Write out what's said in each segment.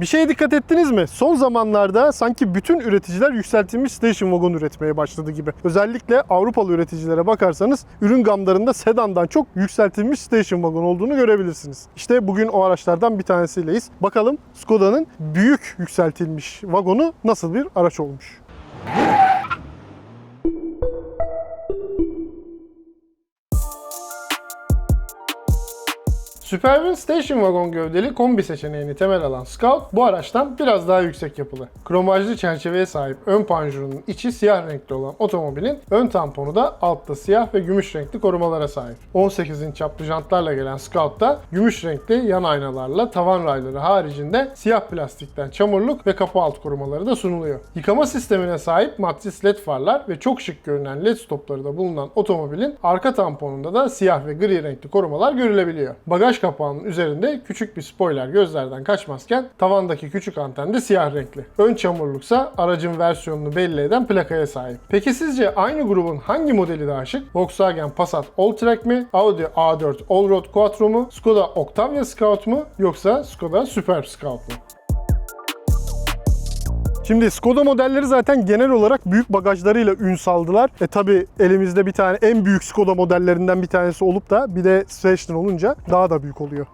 Bir şeye dikkat ettiniz mi? Son zamanlarda sanki bütün üreticiler yükseltilmiş station wagon üretmeye başladı gibi. Özellikle Avrupalı üreticilere bakarsanız ürün gamlarında sedandan çok yükseltilmiş station wagon olduğunu görebilirsiniz. İşte bugün o araçlardan bir tanesiyleyiz. Bakalım Skoda'nın büyük yükseltilmiş vagonu nasıl bir araç olmuş. Superwin Station Wagon gövdeli kombi seçeneğini temel alan Scout bu araçtan biraz daha yüksek yapılı. Kromajlı çerçeveye sahip ön panjurunun içi siyah renkli olan otomobilin ön tamponu da altta siyah ve gümüş renkli korumalara sahip. 18 inç çaplı jantlarla gelen Scout'ta gümüş renkli yan aynalarla tavan rayları haricinde siyah plastikten çamurluk ve kapı alt korumaları da sunuluyor. Yıkama sistemine sahip matris led farlar ve çok şık görünen led stopları da bulunan otomobilin arka tamponunda da siyah ve gri renkli korumalar görülebiliyor. Bagaj kapağının üzerinde küçük bir spoiler gözlerden kaçmazken tavandaki küçük anten de siyah renkli. Ön çamurluksa aracın versiyonunu belli eden plakaya sahip. Peki sizce aynı grubun hangi modeli daha şık? Volkswagen Passat Alltrack mi? Audi A4 Allroad Quattro mu? Skoda Octavia Scout mu? Yoksa Skoda Superb Scout mu? Şimdi Skoda modelleri zaten genel olarak büyük bagajlarıyla ün saldılar. E tabi elimizde bir tane en büyük Skoda modellerinden bir tanesi olup da bir de Station olunca daha da büyük oluyor.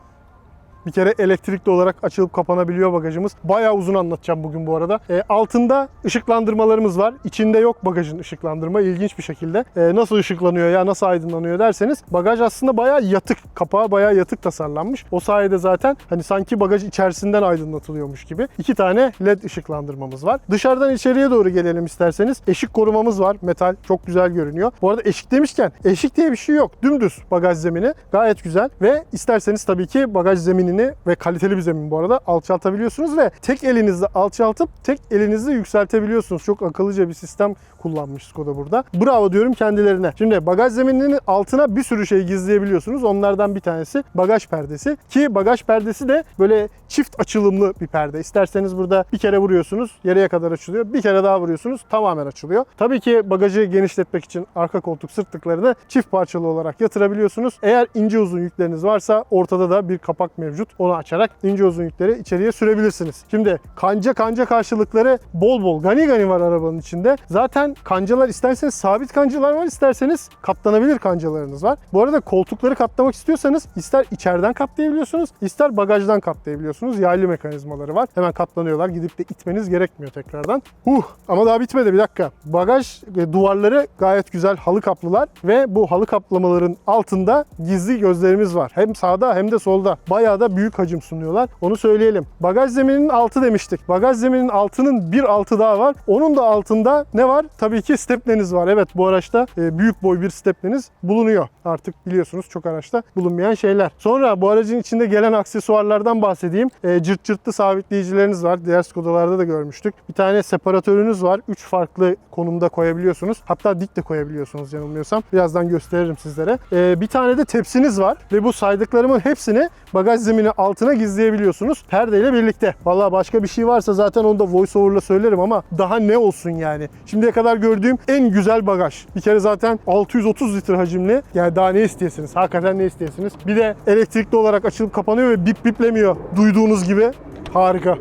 Bir kere elektrikli olarak açılıp kapanabiliyor bagajımız. Bayağı uzun anlatacağım bugün bu arada. E, altında ışıklandırmalarımız var. İçinde yok bagajın ışıklandırma ilginç bir şekilde. E, nasıl ışıklanıyor ya nasıl aydınlanıyor derseniz bagaj aslında bayağı yatık. Kapağı bayağı yatık tasarlanmış. O sayede zaten hani sanki bagaj içerisinden aydınlatılıyormuş gibi. iki tane led ışıklandırmamız var. Dışarıdan içeriye doğru gelelim isterseniz. Eşik korumamız var. Metal. Çok güzel görünüyor. Bu arada eşik demişken eşik diye bir şey yok. Dümdüz bagaj zemini. Gayet güzel. Ve isterseniz tabii ki bagaj zeminini ve kaliteli bir zemin bu arada alçaltabiliyorsunuz ve tek elinizle alçaltıp tek elinizle yükseltebiliyorsunuz. Çok akıllıca bir sistem kullanmış Skoda burada. Bravo diyorum kendilerine. Şimdi bagaj zemininin altına bir sürü şey gizleyebiliyorsunuz. Onlardan bir tanesi bagaj perdesi. Ki bagaj perdesi de böyle çift açılımlı bir perde. İsterseniz burada bir kere vuruyorsunuz, yarıya kadar açılıyor. Bir kere daha vuruyorsunuz, tamamen açılıyor. Tabii ki bagajı genişletmek için arka koltuk sırtlıklarını çift parçalı olarak yatırabiliyorsunuz. Eğer ince uzun yükleriniz varsa ortada da bir kapak mevcut. Onu açarak ince uzun yükleri içeriye sürebilirsiniz. Şimdi kanca kanca karşılıkları bol bol gani gani var arabanın içinde. Zaten kancalar isterseniz sabit kancalar var isterseniz katlanabilir kancalarınız var. Bu arada koltukları katlamak istiyorsanız ister içeriden katlayabiliyorsunuz ister bagajdan katlayabiliyorsunuz. Yaylı mekanizmaları var. Hemen katlanıyorlar. Gidip de itmeniz gerekmiyor tekrardan. Huh ama daha bitmedi bir dakika. Bagaj e, duvarları gayet güzel halı kaplılar ve bu halı kaplamaların altında gizli gözlerimiz var. Hem sağda hem de solda. Bayağı da büyük hacim sunuyorlar. Onu söyleyelim. Bagaj zemininin altı demiştik. Bagaj zemininin altının bir altı daha var. Onun da altında ne var? Tabii ki stepneniz var. Evet bu araçta e, büyük boy bir stepneniz bulunuyor. Artık biliyorsunuz çok araçta bulunmayan şeyler. Sonra bu aracın içinde gelen aksesuarlardan bahsedeyim. E, cırt cırtlı sabitleyicileriniz var. Diğer Skoda'larda da görmüştük. Bir tane separatörünüz var. 3 farklı konumda koyabiliyorsunuz. Hatta dik de koyabiliyorsunuz yanılmıyorsam. Birazdan gösteririm sizlere. E, bir tane de tepsiniz var ve bu saydıklarımın hepsini bagaj zemini altına gizleyebiliyorsunuz. Perdeyle birlikte. Valla başka bir şey varsa zaten onu da voiceover'la söylerim ama daha ne olsun yani. Şimdiye kadar gördüğüm en güzel bagaj. Bir kere zaten 630 litre hacimli. Yani daha ne isteyesiniz? Hakikaten ne isteyesiniz? Bir de elektrikli olarak açılıp kapanıyor ve bip biplemiyor. Duyduğunuz gibi. Harika.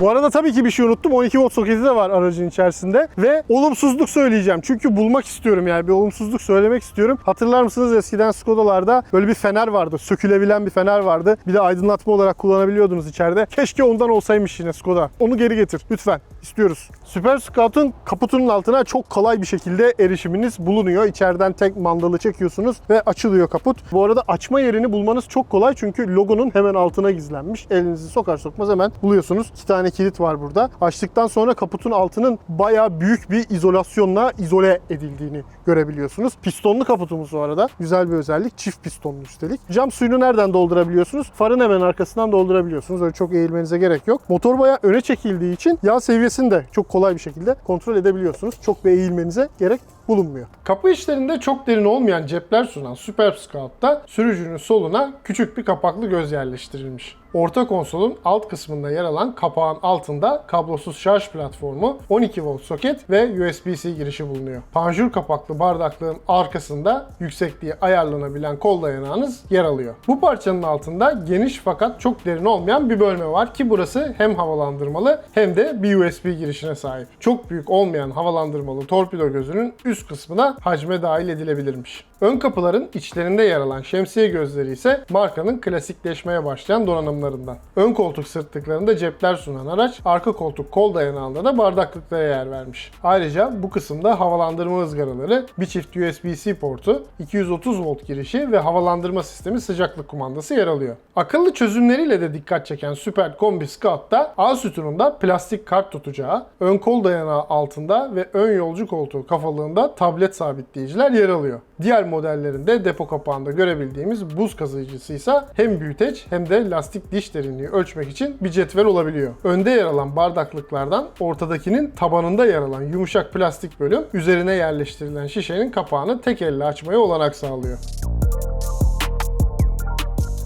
Bu arada tabii ki bir şey unuttum. 12 volt soketi de var aracın içerisinde. Ve olumsuzluk söyleyeceğim. Çünkü bulmak istiyorum yani. Bir olumsuzluk söylemek istiyorum. Hatırlar mısınız eskiden Skoda'larda böyle bir fener vardı. Sökülebilen bir fener vardı. Bir de aydınlatma olarak kullanabiliyordunuz içeride. Keşke ondan olsaymış yine Skoda. Onu geri getir. Lütfen. istiyoruz. Super Scout'un kaputunun altına çok kolay bir şekilde erişiminiz bulunuyor. İçeriden tek mandalı çekiyorsunuz ve açılıyor kaput. Bu arada açma yerini bulmanız çok kolay çünkü logonun hemen altına gizlenmiş. Elinizi sokar sokmaz hemen buluyorsunuz. İki tane kilit var burada. Açtıktan sonra kaputun altının bayağı büyük bir izolasyonla izole edildiğini görebiliyorsunuz. Pistonlu kaputumuz bu arada. Güzel bir özellik. Çift pistonlu üstelik. Cam suyunu nereden doldurabiliyorsunuz? Farın hemen arkasından doldurabiliyorsunuz. Öyle çok eğilmenize gerek yok. Motor bayağı öne çekildiği için yağ seviyesini de çok kolay bir şekilde kontrol edebiliyorsunuz. Çok bir eğilmenize gerek bulunmuyor. Kapı içlerinde çok derin olmayan cepler sunan Superb Scout'ta sürücünün soluna küçük bir kapaklı göz yerleştirilmiş. Orta konsolun alt kısmında yer alan kapağın altında kablosuz şarj platformu, 12 volt soket ve USB-C girişi bulunuyor. Panjur kapaklı bardaklığın arkasında yüksekliği ayarlanabilen kol dayanağınız yer alıyor. Bu parçanın altında geniş fakat çok derin olmayan bir bölme var ki burası hem havalandırmalı hem de bir USB girişine sahip. Çok büyük olmayan havalandırmalı torpido gözünün üst kısmı da hacme dahil edilebilirmiş. Ön kapıların içlerinde yer alan şemsiye gözleri ise markanın klasikleşmeye başlayan donanımlarından. Ön koltuk sırtlıklarında cepler sunan araç, arka koltuk kol dayanağında da bardaklıklara yer vermiş. Ayrıca bu kısımda havalandırma ızgaraları, bir çift USB-C portu, 230 volt girişi ve havalandırma sistemi sıcaklık kumandası yer alıyor. Akıllı çözümleriyle de dikkat çeken Super Combi Scout'ta A sütununda plastik kart tutacağı, ön kol dayanağı altında ve ön yolcu koltuğu kafalığında tablet sabitleyiciler yer alıyor. Diğer modellerinde depo kapağında görebildiğimiz buz kazıyıcısı ise hem büyüteç hem de lastik diş derinliği ölçmek için bir cetvel olabiliyor. Önde yer alan bardaklıklardan ortadakinin tabanında yer alan yumuşak plastik bölüm üzerine yerleştirilen şişenin kapağını tek elle açmaya olanak sağlıyor.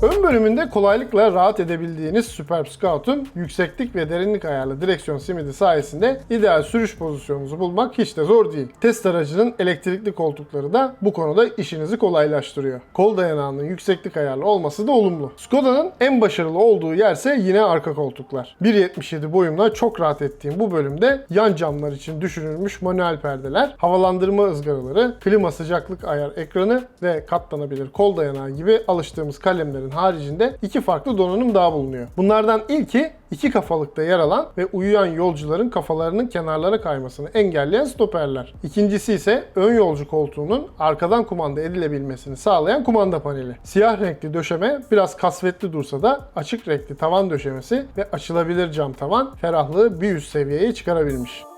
Ön bölümünde kolaylıkla rahat edebildiğiniz Superb Scout'un yükseklik ve derinlik ayarlı direksiyon simidi sayesinde ideal sürüş pozisyonunuzu bulmak hiç de zor değil. Test aracının elektrikli koltukları da bu konuda işinizi kolaylaştırıyor. Kol dayanağının yükseklik ayarlı olması da olumlu. Skoda'nın en başarılı olduğu yerse yine arka koltuklar. 1.77 boyumla çok rahat ettiğim bu bölümde yan camlar için düşünülmüş manuel perdeler, havalandırma ızgaraları, klima sıcaklık ayar ekranı ve katlanabilir kol dayanağı gibi alıştığımız kalemlerin haricinde iki farklı donanım daha bulunuyor. Bunlardan ilki iki kafalıkta yer alan ve uyuyan yolcuların kafalarının kenarlara kaymasını engelleyen stoperler. İkincisi ise ön yolcu koltuğunun arkadan kumanda edilebilmesini sağlayan kumanda paneli. Siyah renkli döşeme biraz kasvetli dursa da açık renkli tavan döşemesi ve açılabilir cam tavan ferahlığı bir üst seviyeye çıkarabilmiş.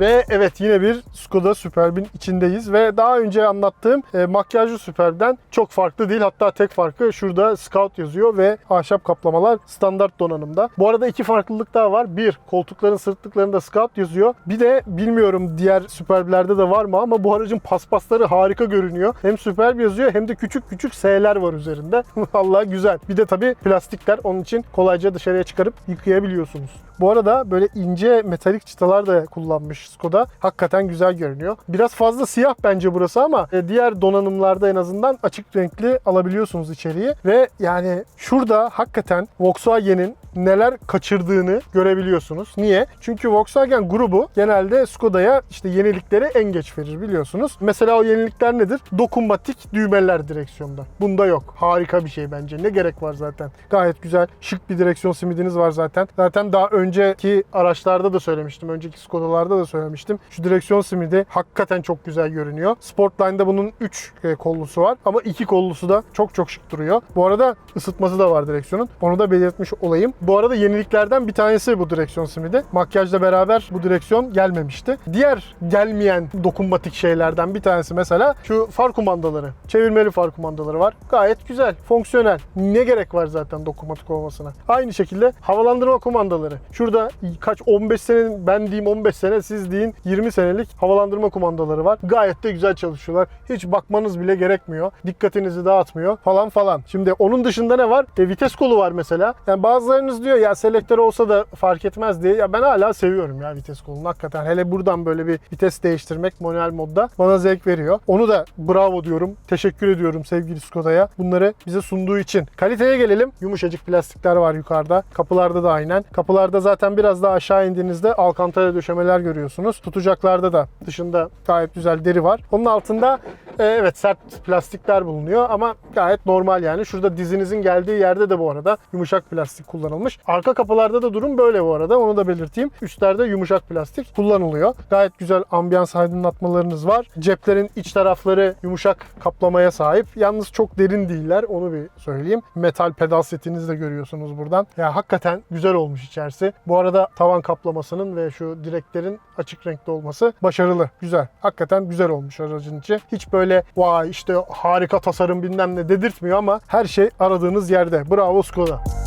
Ve evet yine bir Skoda Superb'in içindeyiz ve daha önce anlattığım e, makyajlı Superb'den çok farklı değil. Hatta tek farkı şurada Scout yazıyor ve ahşap kaplamalar standart donanımda. Bu arada iki farklılık daha var. Bir, koltukların sırtlıklarında Scout yazıyor. Bir de bilmiyorum diğer Superb'lerde de var mı ama bu aracın paspasları harika görünüyor. Hem Superb yazıyor hem de küçük küçük S'ler var üzerinde. Vallahi güzel. Bir de tabii plastikler onun için kolayca dışarıya çıkarıp yıkayabiliyorsunuz. Bu arada böyle ince metalik çıtalar da kullanmış Skoda. Hakikaten güzel görünüyor. Biraz fazla siyah bence burası ama e, diğer donanımlarda en azından açık renkli alabiliyorsunuz içeriği. Ve yani şurada hakikaten Volkswagen'in neler kaçırdığını görebiliyorsunuz. Niye? Çünkü Volkswagen grubu genelde Skoda'ya işte yenilikleri en geç verir biliyorsunuz. Mesela o yenilikler nedir? Dokunmatik düğmeler direksiyonda. Bunda yok. Harika bir şey bence. Ne gerek var zaten? Gayet güzel, şık bir direksiyon simidiniz var zaten. Zaten daha önceki araçlarda da söylemiştim. Önceki Skoda'larda da söylemiştim. Şu direksiyon simidi hakikaten çok güzel görünüyor. Sportline'da bunun 3 kollusu var ama 2 kollusu da çok çok şık duruyor. Bu arada ısıtması da var direksiyonun. Onu da belirtmiş olayım. Bu arada yeniliklerden bir tanesi bu direksiyon simidi. Makyajla beraber bu direksiyon gelmemişti. Diğer gelmeyen dokunmatik şeylerden bir tanesi mesela şu far kumandaları. Çevirmeli far kumandaları var. Gayet güzel, fonksiyonel. Ne gerek var zaten dokunmatik olmasına. Aynı şekilde havalandırma kumandaları. Şurada kaç 15 senenin ben diyeyim 15 sene siz deyin 20 senelik havalandırma kumandaları var. Gayet de güzel çalışıyorlar. Hiç bakmanız bile gerekmiyor. Dikkatinizi dağıtmıyor falan falan. Şimdi onun dışında ne var? E, vites kolu var mesela. Yani bazılarınız diyor ya selektör olsa da fark etmez diye. Ya ben hala seviyorum ya vites kolunu hakikaten. Hele buradan böyle bir vites değiştirmek manuel modda bana zevk veriyor. Onu da bravo diyorum. Teşekkür ediyorum sevgili Skoda'ya. Bunları bize sunduğu için. Kaliteye gelelim. Yumuşacık plastikler var yukarıda. Kapılarda da aynen. Kapılarda zaten biraz daha aşağı indiğinizde alkantara döşemeler görüyorsunuz. Tutacaklarda da dışında gayet güzel deri var. Onun altında e, evet sert plastikler bulunuyor ama gayet normal yani. Şurada dizinizin geldiği yerde de bu arada yumuşak plastik kullanılmış. Arka kapılarda da durum böyle bu arada. Onu da belirteyim. Üstlerde yumuşak plastik kullanılıyor. Gayet güzel ambiyans aydınlatmalarınız var. Ceplerin iç tarafları yumuşak kaplamaya sahip. Yalnız çok derin değiller. Onu bir söyleyeyim. Metal pedal setinizi de görüyorsunuz buradan. Ya hakikaten güzel olmuş içerisi. Bu arada tavan kaplamasının ve şu direklerin açık renkli olması başarılı. Güzel. Hakikaten güzel olmuş aracın içi. Hiç böyle vay işte harika tasarım bilmem ne dedirtmiyor ama her şey aradığınız yerde. Bravo Skoda.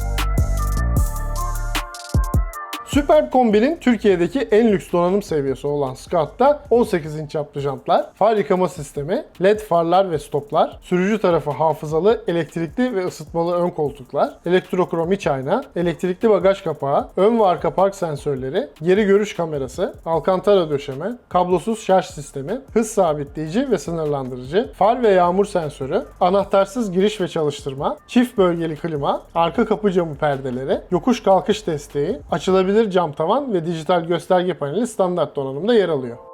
Superb kombinin Türkiye'deki en lüks donanım seviyesi olan Scout'ta 18 inç yaptı jantlar, far yıkama sistemi, led farlar ve stoplar, sürücü tarafı hafızalı, elektrikli ve ısıtmalı ön koltuklar, elektrokrom iç ayna, elektrikli bagaj kapağı, ön ve arka park sensörleri, geri görüş kamerası, alkantara döşeme, kablosuz şarj sistemi, hız sabitleyici ve sınırlandırıcı, far ve yağmur sensörü, anahtarsız giriş ve çalıştırma, çift bölgeli klima, arka kapı camı perdeleri, yokuş kalkış desteği, açılabilir cam tavan ve dijital gösterge paneli standart donanımda yer alıyor.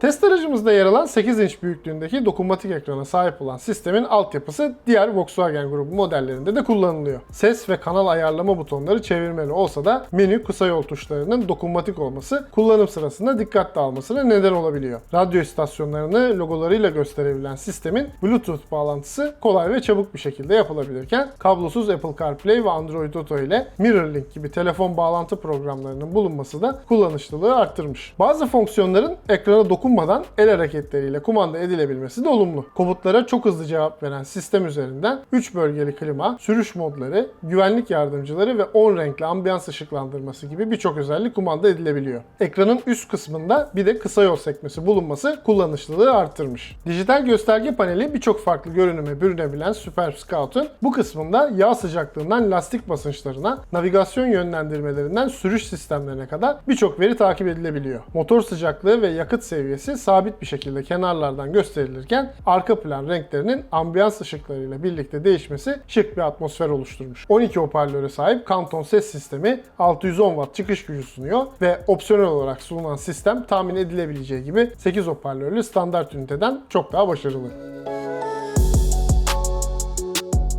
Test aracımızda yer alan 8 inç büyüklüğündeki dokunmatik ekrana sahip olan sistemin altyapısı diğer Volkswagen grubu modellerinde de kullanılıyor. Ses ve kanal ayarlama butonları çevirmeli olsa da menü kısa yol tuşlarının dokunmatik olması kullanım sırasında dikkat dağılmasına neden olabiliyor. Radyo istasyonlarını logolarıyla gösterebilen sistemin Bluetooth bağlantısı kolay ve çabuk bir şekilde yapılabilirken kablosuz Apple CarPlay ve Android Auto ile MirrorLink gibi telefon bağlantı programlarının bulunması da kullanışlılığı arttırmış. Bazı fonksiyonların ekrana dokunmadan el hareketleriyle kumanda edilebilmesi de olumlu. Komutlara çok hızlı cevap veren sistem üzerinden 3 bölgeli klima, sürüş modları, güvenlik yardımcıları ve 10 renkli ambiyans ışıklandırması gibi birçok özellik kumanda edilebiliyor. Ekranın üst kısmında bir de kısa yol sekmesi bulunması kullanışlılığı arttırmış. Dijital gösterge paneli birçok farklı görünüme bürünebilen Super Scout'un bu kısmında yağ sıcaklığından lastik basınçlarına, navigasyon yönlendirmelerinden sürüş sistemlerine kadar birçok veri takip edilebiliyor. Motor sıcaklığı ve yakıt seviyesi sabit bir şekilde kenarlardan gösterilirken arka plan renklerinin ambiyans ışıklarıyla birlikte değişmesi şık bir atmosfer oluşturmuş. 12 hoparlöre sahip Canton ses sistemi 610 watt çıkış gücü sunuyor ve opsiyonel olarak sunulan sistem tahmin edilebileceği gibi 8 hoparlörlü standart üniteden çok daha başarılı.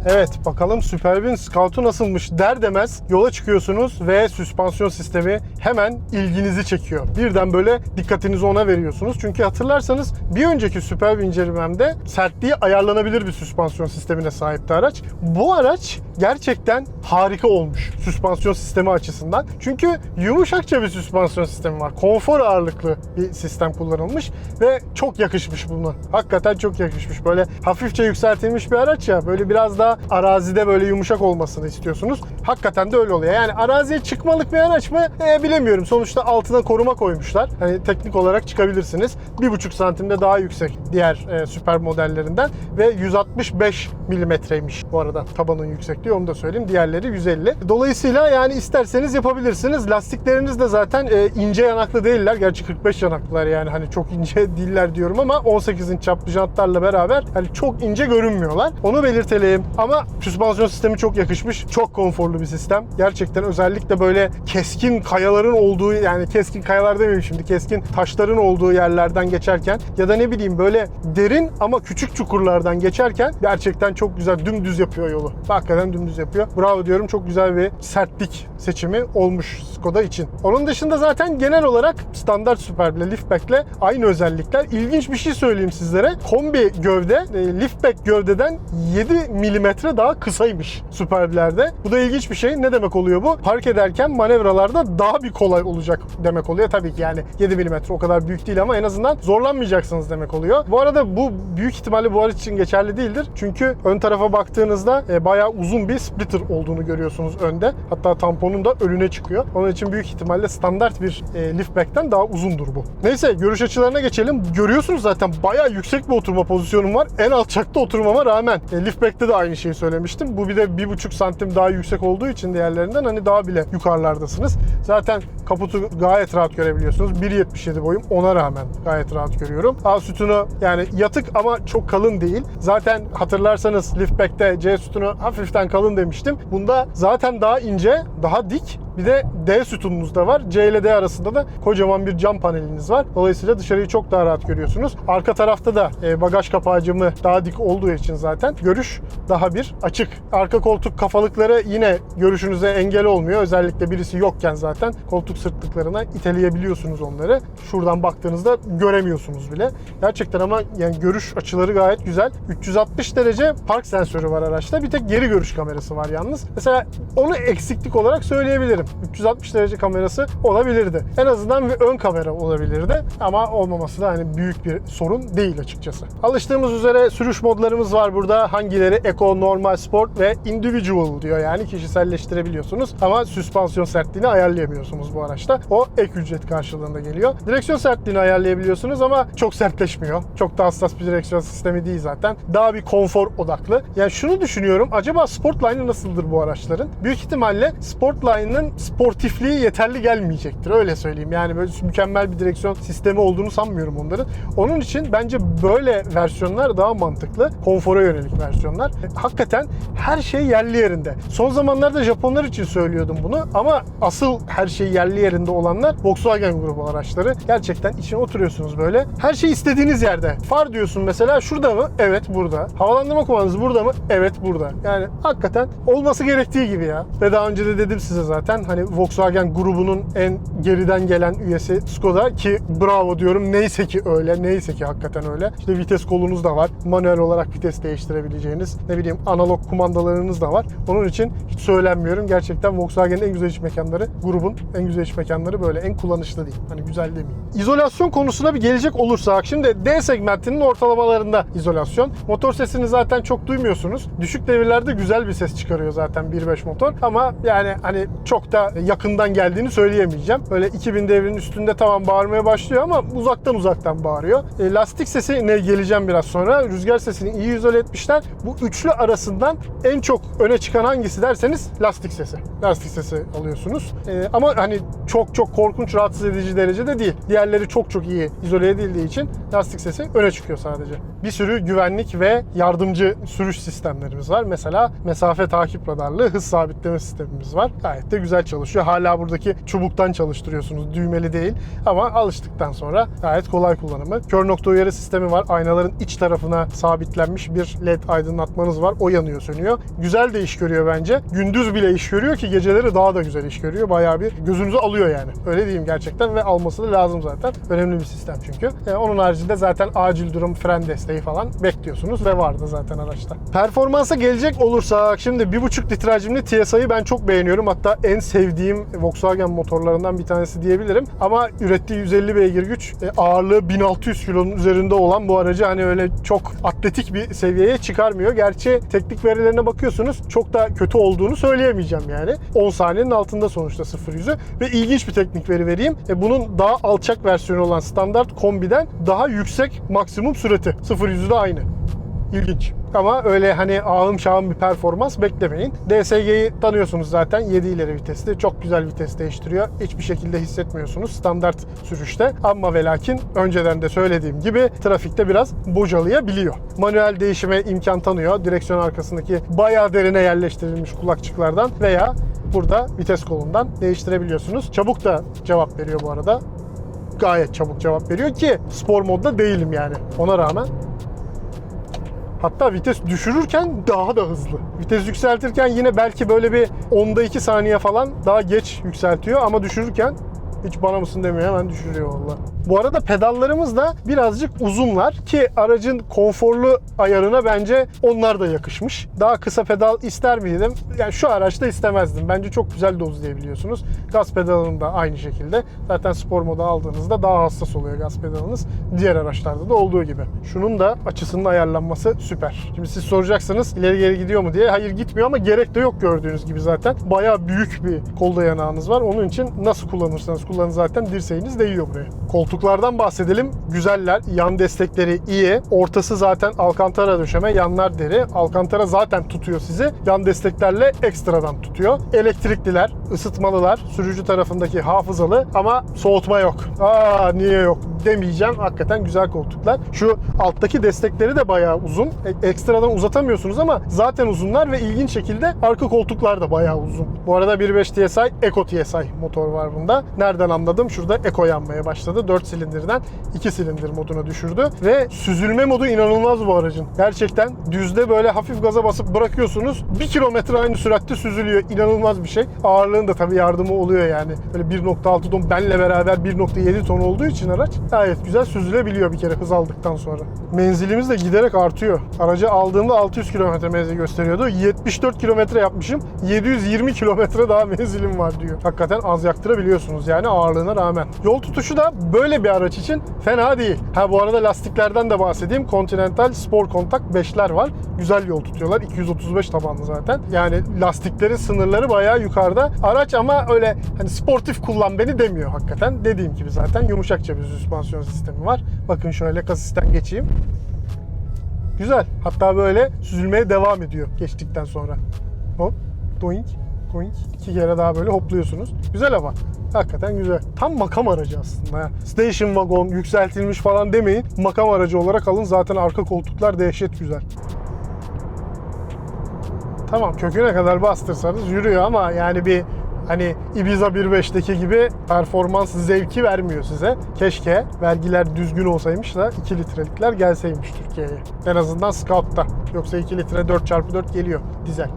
Evet bakalım Superb'in Scout'u nasılmış der demez yola çıkıyorsunuz ve süspansiyon sistemi hemen ilginizi çekiyor. Birden böyle dikkatinizi ona veriyorsunuz. Çünkü hatırlarsanız bir önceki Superb incelememde sertliği ayarlanabilir bir süspansiyon sistemine sahipti araç. Bu araç gerçekten harika olmuş süspansiyon sistemi açısından. Çünkü yumuşakça bir süspansiyon sistemi var. Konfor ağırlıklı bir sistem kullanılmış ve çok yakışmış buna. Hakikaten çok yakışmış. Böyle hafifçe yükseltilmiş bir araç ya böyle biraz daha arazide böyle yumuşak olmasını istiyorsunuz. Hakikaten de öyle oluyor. Yani araziye çıkmalık bir araç mı? E, bilemiyorum. Sonuçta altına koruma koymuşlar. Hani teknik olarak çıkabilirsiniz. 1,5 santimde daha yüksek diğer e, süper modellerinden ve 165 milimetreymiş bu arada tabanın yüksekliği onu da söyleyeyim. Diğerleri 150. Dolayısıyla yani isterseniz yapabilirsiniz. Lastikleriniz de zaten e, ince yanaklı değiller. Gerçi 45 yanaklılar yani hani çok ince değiller diyorum ama 18 inç çaplı jantlarla beraber hani çok ince görünmüyorlar. Onu belirtelim. Ama süspansiyon sistemi çok yakışmış. Çok konforlu bir sistem. Gerçekten özellikle böyle keskin kayaların olduğu yani keskin kayalar demeyeyim şimdi keskin taşların olduğu yerlerden geçerken ya da ne bileyim böyle derin ama küçük çukurlardan geçerken gerçekten çok güzel dümdüz yapıyor yolu. Hakikaten dümdüz yapıyor. Bravo diyorum. Çok güzel bir sertlik seçimi olmuş Skoda için. Onun dışında zaten genel olarak standart Superb'le Liftback'le aynı özellikler. İlginç bir şey söyleyeyim sizlere. Kombi gövde e, Liftback gövdeden 7 milimetre daha kısaymış Superb'lerde. Bu da ilginç bir şey. Ne demek oluyor bu? Park ederken manevralarda daha bir kolay olacak demek oluyor. Tabii ki yani 7 milimetre o kadar büyük değil ama en azından zorlanmayacaksınız demek oluyor. Bu arada bu büyük ihtimalle bu araç için geçerli değildir. Çünkü ön tarafa baktığınızda e, bayağı uzun bir splitter olduğunu görüyorsunuz önde. Hatta tamponun da önüne çıkıyor. Onun için büyük ihtimalle standart bir e, liftback'ten daha uzundur bu. Neyse görüş açılarına geçelim. Görüyorsunuz zaten bayağı yüksek bir oturma pozisyonum var. En alçakta oturmama rağmen. E, liftback'te de aynı şeyi söylemiştim. Bu bir de 1,5 santim daha yüksek olduğu için diğerlerinden hani daha bile yukarılardasınız. Zaten kaputu gayet rahat görebiliyorsunuz. 1.77 boyum ona rağmen gayet rahat görüyorum. A sütunu yani yatık ama çok kalın değil. Zaten hatırlarsanız liftback'te C sütunu hafiften kalın demiştim. Bunda zaten daha ince, daha dik bir de D sütununuz da var. C ile D arasında da kocaman bir cam paneliniz var. Dolayısıyla dışarıyı çok daha rahat görüyorsunuz. Arka tarafta da e, bagaj kapağı daha dik olduğu için zaten görüş daha bir açık. Arka koltuk kafalıkları yine görüşünüze engel olmuyor. Özellikle birisi yokken zaten koltuk sırtlıklarına iteleyebiliyorsunuz onları. Şuradan baktığınızda göremiyorsunuz bile. Gerçekten ama yani görüş açıları gayet güzel. 360 derece park sensörü var araçta. Bir tek geri görüş kamerası var yalnız. Mesela onu eksiklik olarak söyleyebilirim. diyebilirim. 360 derece kamerası olabilirdi. En azından bir ön kamera olabilirdi. Ama olmaması da hani büyük bir sorun değil açıkçası. Alıştığımız üzere sürüş modlarımız var burada. Hangileri Eco, Normal, Sport ve Individual diyor yani kişiselleştirebiliyorsunuz. Ama süspansiyon sertliğini ayarlayamıyorsunuz bu araçta. O ek ücret karşılığında geliyor. Direksiyon sertliğini ayarlayabiliyorsunuz ama çok sertleşmiyor. Çok da hassas bir direksiyon sistemi değil zaten. Daha bir konfor odaklı. Yani şunu düşünüyorum. Acaba Sportline'ı nasıldır bu araçların? Büyük ihtimalle Sportline'ın sportifliği yeterli gelmeyecektir. Öyle söyleyeyim. Yani böyle mükemmel bir direksiyon sistemi olduğunu sanmıyorum onların. Onun için bence böyle versiyonlar daha mantıklı. Konfora yönelik versiyonlar. E, Hakikaten her şey yerli yerinde. Son zamanlarda Japonlar için söylüyordum bunu ama asıl her şey yerli yerinde olanlar Volkswagen grubu araçları. Gerçekten içine oturuyorsunuz böyle. Her şey istediğiniz yerde. Far diyorsun mesela şurada mı? Evet burada. Havalandırma kumandanız burada mı? Evet burada. Yani hakikaten olması gerektiği gibi ya. Ve daha önce de dedim size zaten hani Volkswagen grubunun en geriden gelen üyesi Skoda ki bravo diyorum. Neyse ki öyle. Neyse ki hakikaten öyle. İşte vites kolunuz da var. Manuel olarak vites değiştirebileceğiniz ne bileyim analog kumandalarınız da var. Onun için hiç söylenmiyorum. Gerçekten Volkswagen'in en güzel iç mekanları grubun en güzel iç mekanları böyle. En kullanışlı değil. Hani güzel demeyeyim. İzolasyon konusuna bir gelecek olursak şimdi D segmentinin ortalamalarında izolasyon. Motor sesini zaten çok duymuyorsunuz. Düşük devirlerde güzel bir ses çıkarıyor zaten 1.5 motor. Ama yani hani çok da yakından geldiğini söyleyemeyeceğim. Böyle 2000 devrinin üstünde tamam bağırmaya başlıyor ama uzaktan uzaktan bağırıyor. E, lastik sesi ne geleceğim biraz sonra. Rüzgar sesini iyi izole etmişler. Bu üçlü arasından en çok öne çıkan hangisi derseniz lastik sesi. Lastik sesi alıyorsunuz. E, ama hani çok çok korkunç rahatsız edici derecede değil. Diğerleri çok çok iyi izole edildiği için lastik sesi öne çıkıyor sadece. Bir sürü güvenlik ve yardımcı sürüş sistemlerimiz var. Mesela mesafe takip radarlı hız sabitleme sistemimiz var. Gayet de güzel çalışıyor. Hala buradaki çubuktan çalıştırıyorsunuz. Düğmeli değil. Ama alıştıktan sonra gayet kolay kullanımı. Kör nokta uyarı sistemi var. Aynaların iç tarafına sabitlenmiş bir led aydınlatmanız var. O yanıyor sönüyor. Güzel de iş görüyor bence. Gündüz bile iş görüyor ki geceleri daha da güzel iş görüyor. Bayağı bir gözünüzü alıyor yani. Öyle diyeyim gerçekten ve alması da lazım zaten. Önemli bir sistem çünkü. E, onun haricinde zaten acil durum fren desteği falan bekliyorsunuz ve vardı zaten araçta. Performansa gelecek olursak şimdi 1.5 litre hacimli TSI'yi ben çok beğeniyorum. Hatta en sevdiğim Volkswagen motorlarından bir tanesi diyebilirim. Ama ürettiği 150 beygir güç, e, ağırlığı 1600 kilonun üzerinde olan bu aracı hani öyle çok atletik bir seviyeye çıkarmıyor. Gerçi teknik verilerine bakıyorsunuz çok da kötü olduğunu söyleyemeyeceğim yani. 10 saniyenin altında sonuçta 0 yüzü ve ilginç bir teknik veri vereyim. E, bunun daha alçak versiyonu olan standart kombiden daha yüksek maksimum süreti. 0 yüzü de aynı. İlginç. Ama öyle hani ağım şahım bir performans beklemeyin. DSG'yi tanıyorsunuz zaten 7 ileri vitesli. Çok güzel vites değiştiriyor. Hiçbir şekilde hissetmiyorsunuz standart sürüşte. Ama ve lakin önceden de söylediğim gibi trafikte biraz bocalayabiliyor. Manuel değişime imkan tanıyor. Direksiyon arkasındaki bayağı derine yerleştirilmiş kulakçıklardan veya burada vites kolundan değiştirebiliyorsunuz. Çabuk da cevap veriyor bu arada. Gayet çabuk cevap veriyor ki spor modda değilim yani ona rağmen. Hatta vites düşürürken daha da hızlı. Vites yükseltirken yine belki böyle bir onda 2 saniye falan daha geç yükseltiyor ama düşürürken hiç bana mısın demiyor hemen düşürüyor valla. Bu arada pedallarımız da birazcık uzunlar ki aracın konforlu ayarına bence onlar da yakışmış. Daha kısa pedal ister miydim? Yani şu araçta istemezdim. Bence çok güzel dozlayabiliyorsunuz. Gaz pedalını da aynı şekilde. Zaten spor moda aldığınızda daha hassas oluyor gaz pedalınız. Diğer araçlarda da olduğu gibi. Şunun da açısının ayarlanması süper. Şimdi siz soracaksınız ileri geri gidiyor mu diye. Hayır gitmiyor ama gerek de yok gördüğünüz gibi zaten. Bayağı büyük bir kol dayanağınız var. Onun için nasıl kullanırsanız kullanın zaten dirseğiniz değiyor buraya. Koltuklardan bahsedelim. Güzeller. Yan destekleri iyi. Ortası zaten alkantara döşeme. Yanlar deri. Alkantara zaten tutuyor sizi. Yan desteklerle ekstradan tutuyor. Elektrikliler, ısıtmalılar. Sürücü tarafındaki hafızalı ama soğutma yok. Aa niye yok demeyeceğim. Hakikaten güzel koltuklar. Şu alttaki destekleri de bayağı uzun. E- ekstradan uzatamıyorsunuz ama zaten uzunlar ve ilginç şekilde arka koltuklar da bayağı uzun. Bu arada 1.5 TSI Eco TSI motor var bunda. Nereden anladım? Şurada Eco yanmaya başladı. 4 silindirden 2 silindir moduna düşürdü ve süzülme modu inanılmaz bu aracın. Gerçekten düzde böyle hafif gaza basıp bırakıyorsunuz. 1 kilometre aynı süratte süzülüyor. İnanılmaz bir şey. Ağırlığın da tabii yardımı oluyor yani. Böyle 1.6 ton benle beraber 1.7 ton olduğu için araç gayet güzel süzülebiliyor bir kere hız aldıktan sonra. Menzilimiz de giderek artıyor. Aracı aldığımda 600 km menzil gösteriyordu. 74 km yapmışım. 720 km daha menzilim var diyor. Hakikaten az yaktırabiliyorsunuz yani ağırlığına rağmen. Yol tutuşu da böyle bir araç için fena değil. Ha bu arada lastiklerden de bahsedeyim. Continental Sport Contact 5'ler var. Güzel yol tutuyorlar. 235 tabanlı zaten. Yani lastiklerin sınırları bayağı yukarıda. Araç ama öyle hani sportif kullan beni demiyor hakikaten. Dediğim gibi zaten yumuşakça bir süspansiyon sistemi var. Bakın şöyle kasisten geçeyim. Güzel. Hatta böyle süzülmeye devam ediyor geçtikten sonra. Hop, doink, doink. İki kere daha böyle hopluyorsunuz. Güzel ama. Hakikaten güzel. Tam makam aracı aslında. ya. Station wagon, yükseltilmiş falan demeyin. Makam aracı olarak alın. Zaten arka koltuklar dehşet güzel. Tamam köküne kadar bastırsanız yürüyor ama yani bir hani Ibiza 1.5'teki gibi performans zevki vermiyor size. Keşke vergiler düzgün olsaymış da 2 litrelikler gelseymiş Türkiye'ye. En azından Scout'ta. Yoksa 2 litre 4x4 geliyor dizel.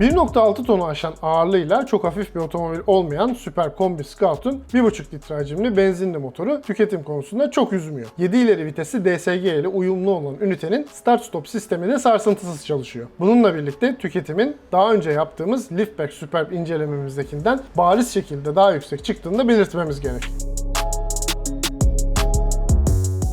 1.6 tonu aşan ağırlığıyla çok hafif bir otomobil olmayan Super Kombi Scout'un 1.5 litre hacimli benzinli motoru tüketim konusunda çok üzmüyor. 7 ileri vitesi DSG ile uyumlu olan ünitenin start-stop sistemi de sarsıntısız çalışıyor. Bununla birlikte tüketimin daha önce yaptığımız Liftback Superb incelememizdekinden bariz şekilde daha yüksek çıktığını da belirtmemiz gerek.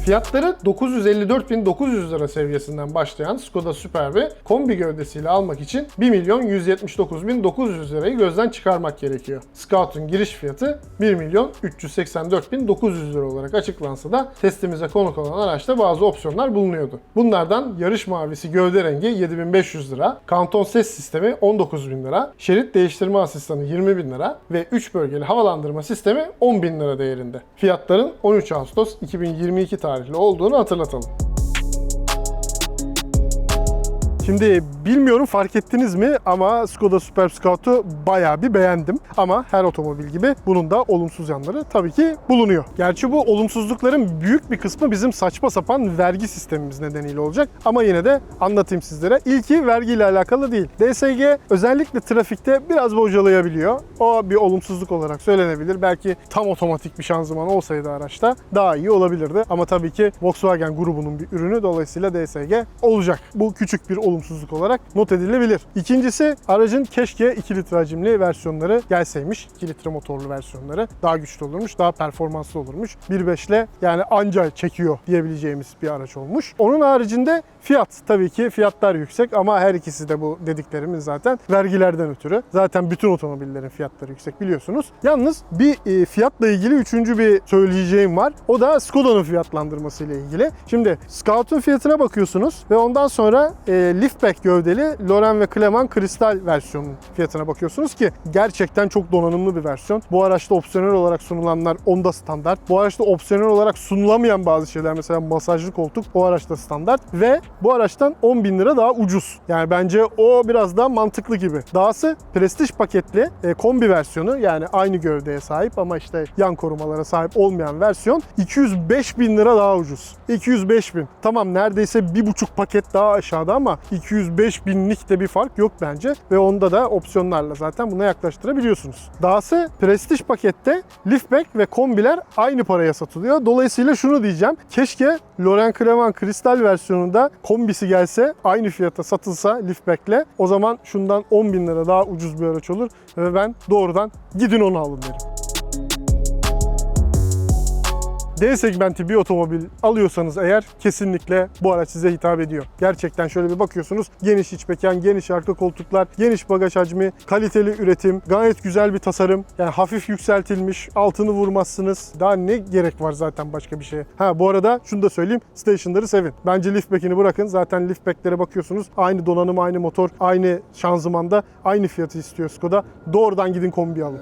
Fiyatları 954.900 lira seviyesinden başlayan Skoda Superb'i kombi gövdesiyle almak için 1 milyon 179.900 lirayı gözden çıkarmak gerekiyor. Scout'un giriş fiyatı 1 milyon 384.900 lira olarak açıklansa da testimize konuk olan araçta bazı opsiyonlar bulunuyordu. Bunlardan yarış mavisi gövde rengi 7500 lira, kanton ses sistemi 19.000 lira, şerit değiştirme asistanı 20.000 lira ve 3 bölgeli havalandırma sistemi 10.000 lira değerinde. Fiyatların 13 Ağustos 2022 tarihli olduğunu hatırlatalım. Şimdi bilmiyorum fark ettiniz mi ama Skoda Superb Scout'u bayağı bir beğendim. Ama her otomobil gibi bunun da olumsuz yanları tabii ki bulunuyor. Gerçi bu olumsuzlukların büyük bir kısmı bizim saçma sapan vergi sistemimiz nedeniyle olacak. Ama yine de anlatayım sizlere. İlki vergiyle alakalı değil. DSG özellikle trafikte biraz bocalayabiliyor. O bir olumsuzluk olarak söylenebilir. Belki tam otomatik bir şanzıman olsaydı araçta daha iyi olabilirdi. Ama tabii ki Volkswagen grubunun bir ürünü dolayısıyla DSG olacak. Bu küçük bir olumsuzluk olarak not edilebilir. İkincisi aracın keşke 2 litre hacimli versiyonları gelseymiş. 2 litre motorlu versiyonları daha güçlü olurmuş, daha performanslı olurmuş. 1.5 ile yani anca çekiyor diyebileceğimiz bir araç olmuş. Onun haricinde fiyat tabii ki fiyatlar yüksek ama her ikisi de bu dediklerimin zaten vergilerden ötürü. Zaten bütün otomobillerin fiyatları yüksek biliyorsunuz. Yalnız bir e, fiyatla ilgili üçüncü bir söyleyeceğim var. O da Skoda'nın fiyatlandırması ile ilgili. Şimdi Scout'un fiyatına bakıyorsunuz ve ondan sonra e, liftback gövdeli Loren ve Clement kristal versiyonun fiyatına bakıyorsunuz ki gerçekten çok donanımlı bir versiyon. Bu araçta opsiyonel olarak sunulanlar onda standart. Bu araçta opsiyonel olarak sunulamayan bazı şeyler mesela masajlı koltuk o araçta standart ve bu araçtan 10 bin lira daha ucuz. Yani bence o biraz daha mantıklı gibi. Dahası prestij paketli e, kombi versiyonu yani aynı gövdeye sahip ama işte yan korumalara sahip olmayan versiyon 205 bin lira daha ucuz. 205 bin. Tamam neredeyse bir buçuk paket daha aşağıda ama 205 binlik de bir fark yok bence. Ve onda da opsiyonlarla zaten buna yaklaştırabiliyorsunuz. Dahası prestij pakette liftback ve kombiler aynı paraya satılıyor. Dolayısıyla şunu diyeceğim. Keşke Loren Clement kristal versiyonunda kombisi gelse aynı fiyata satılsa liftback'le o zaman şundan 10 bin lira daha ucuz bir araç olur ve ben doğrudan gidin onu alın derim. D segmenti bir otomobil alıyorsanız eğer kesinlikle bu araç size hitap ediyor. Gerçekten şöyle bir bakıyorsunuz geniş iç mekan, geniş arka koltuklar, geniş bagaj hacmi, kaliteli üretim, gayet güzel bir tasarım. Yani hafif yükseltilmiş, altını vurmazsınız. Daha ne gerek var zaten başka bir şeye. Ha bu arada şunu da söyleyeyim. Station'ları sevin. Bence liftback'ini bırakın. Zaten liftback'lere bakıyorsunuz. Aynı donanım, aynı motor, aynı şanzımanda, aynı fiyatı istiyor Skoda. Doğrudan gidin kombi alın.